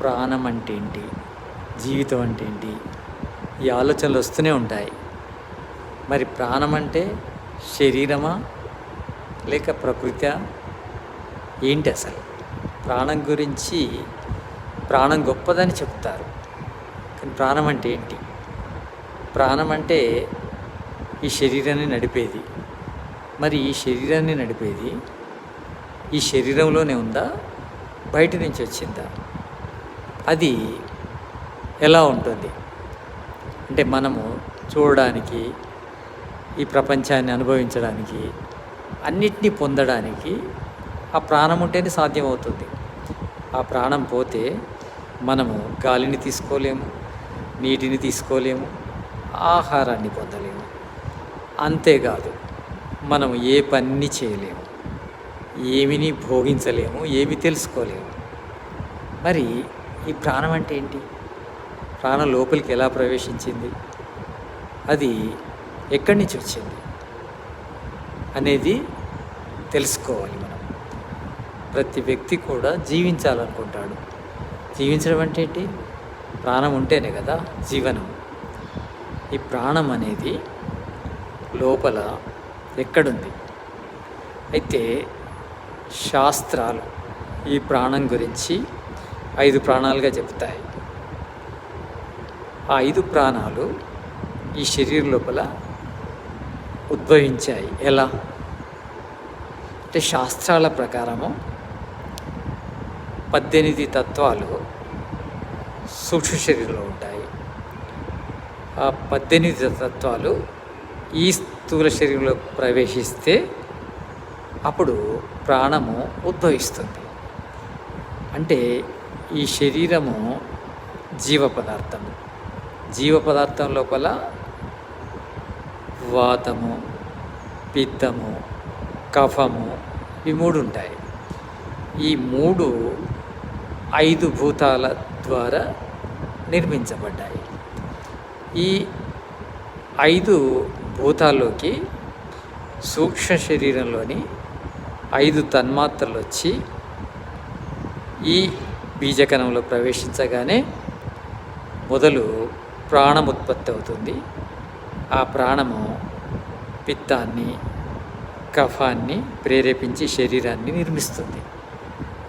ప్రాణం అంటే ఏంటి? జీవితం అంటే ఏంటి? ఈ ఆలోచనలు వస్తూనే ఉంటాయి. మరి ప్రాణం అంటే శరీరమా? లేక ప్రకృతి ఏంటి అసలు? ప్రాణం గురించి ప్రాణం గొప్పదని చెప్తారు. కానీ ప్రాణం అంటే ఏంటి? ప్రాణం అంటే ఈ శరీరాన్ని నడిపేది. మరి ఈ శరీరాన్ని నడిపేది ఈ శరీరంలోనే ఉందా? బయట నుంచి వచ్చిందా? అది ఎలా ఉంటుంది? అంటే మనము చూడడానికి ఈ ప్రపంచాన్ని అనుభవించడానికి అన్నిటినీ పొందడానికి ఆ ప్రాణం ఉంటేనే సాధ్యమవుతుంది. ఆ ప్రాణం పోతే మనము గాలిని తీసుకోలేము నీటిని తీసుకోలేము ఆహారాన్ని పొందలేము. అంతేకాదు మనం ఏ పని చేయలేము ఏమిని భోగించలేము ఏమి తెలుసుకోలేము. మరి ఈ ప్రాణం అంటే ఏంటి? ప్రాణం లోపలికి ఎలా ప్రవేశించింది? అది ఎక్కడి నుంచి వచ్చింది? అనేది తెలుసుకోవాలి మనం. ప్రతి వ్యక్తి కూడా జీవించాలనుకుంటాడు. జీవించడం అంటే ఏంటి? ప్రాణం ఉంటేనే కదా జీవనం. ఈ ప్రాణం అనేది లోపల ఎక్కడుంది? అయితే శాస్త్రాలు ఈ ప్రాణం గురించి ఐదు ప్రాణాలుగా చెప్తాయి ఆ ఐదు ప్రాణాలు ఈ శరీర లోపల ఉద్భవించాయి. ఎలా? అంటే శాస్త్రాల ప్రకారము పద్దెనిమిది తత్వాలు సూక్ష్మ శరీరంలో ఉంటాయి. ఆ పద్దెనిమిది తత్వాలు ఈ స్థూల శరీరంలో ప్రవేశిస్తే అప్పుడు ప్రాణము ఉద్భవిస్తుంది. అంటే ఈ శరీరము జీవ పదార్థము జీవ పదార్థం లోపల వాతము పిత్తము కఫము ఈ మూడు ఉంటాయి. ఈ మూడు ఐదు భూతాల ద్వారా నిర్మించబడ్డాయి. ఈ ఐదు భూతాల్లోకి సూక్ష్మ శరీరంలోని ఐదు తన్మాత్రలు వచ్చి ఈ బీజకణంలో ప్రవేశించగానే మొదలు ప్రాణం ఉత్పత్తి అవుతుంది. ఆ ప్రాణము పిత్తాన్ని కఫాన్ని ప్రేరేపించి శరీరాన్ని నిర్మిస్తుంది.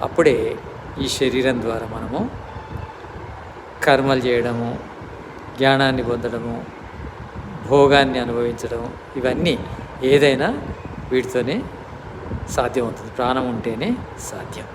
అప్పుడే ఈ శరీరం ద్వారా మనము కర్మలు చేయడము జ్ఞానాన్ని పొందడము భోగాన్ని అనుభవించడం ఇవన్నీ ఏదైనా వీటితోనే సాధ్యమవుతుంది. ప్రాణం ఉంటేనే సాధ్యం.